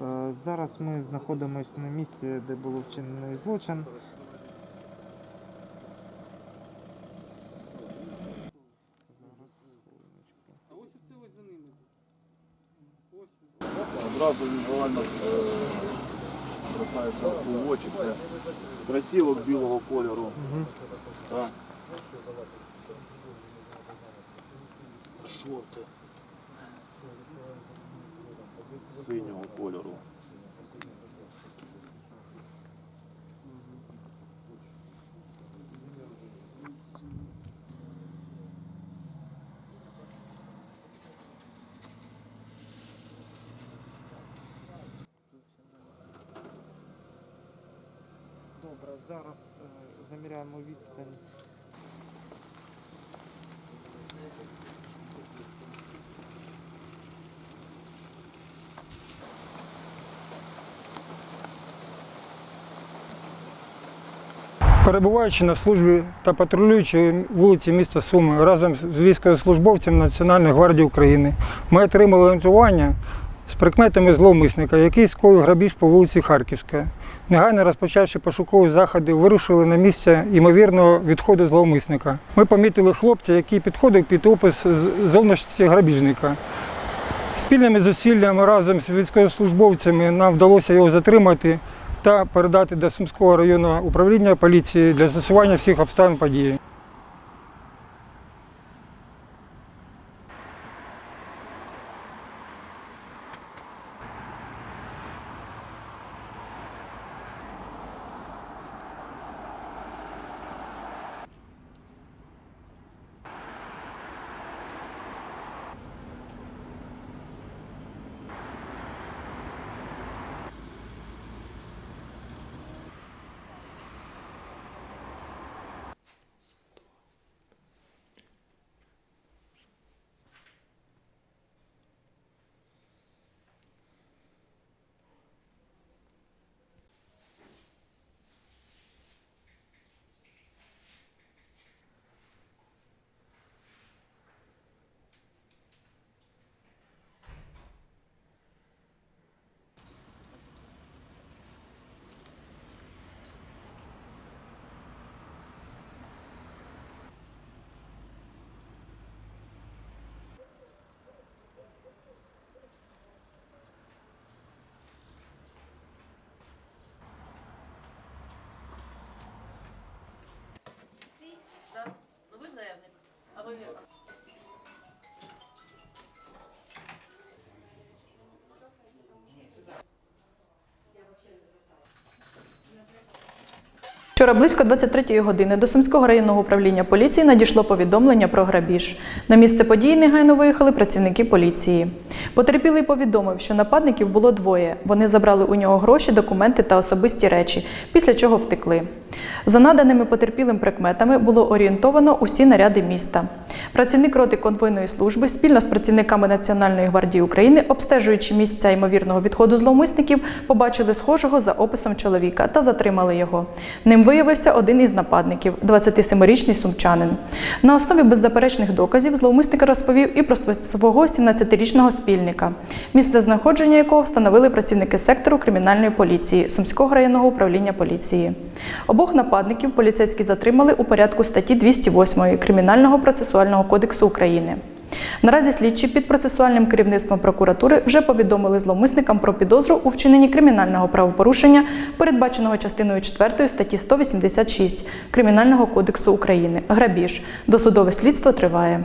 Е, Зараз ми знаходимося на місці, де було вчинений злочин. Одразу візуально е, бросається в очі. Це красивок білого кольору. Шорти. Синього кольору. Добре, зараз е, заміряємо відстань. Перебуваючи на службі та патрулюючи вулиці міста Суми разом з військовослужбовцем Національної гвардії України, ми отримали орієнтування з прикметами зловмисника, який скоїв грабіж по вулиці Харківська. Негайно розпочавши пошукові заходи, вирушили на місце ймовірного відходу зловмисника. Ми помітили хлопця, який підходив під опис зовнішності грабіжника. Спільними зусиллями разом з військовослужбовцями нам вдалося його затримати та передати до Сумського районного управління поліції для з'ясування всіх обставин події. Regarde. Вчора близько 23-ї години до Сумського районного управління поліції надійшло повідомлення про грабіж. На місце події негайно виїхали працівники поліції. Потерпілий повідомив, що нападників було двоє. Вони забрали у нього гроші, документи та особисті речі, після чого втекли. За наданими потерпілим прикметами було орієнтовано усі наряди міста. Працівник роти конвойної служби спільно з працівниками Національної гвардії України, обстежуючи місця ймовірного відходу зловмисників, побачили схожого за описом чоловіка та затримали його. Ним виявився один із нападників, 27-річний сумчанин. На основі беззаперечних доказів зловмисник розповів і про свого 17-річного спільника, місце знаходження якого встановили працівники сектору кримінальної поліції Сумського районного управління поліції. Обох нападників поліцейські затримали у порядку статті 208 Кримінального процесуального кодексу України. Наразі слідчі під процесуальним керівництвом прокуратури вже повідомили зловмисникам про підозру у вчиненні кримінального правопорушення, передбаченого частиною 4 статті 186 Кримінального кодексу України. Грабіж. Досудове слідство триває.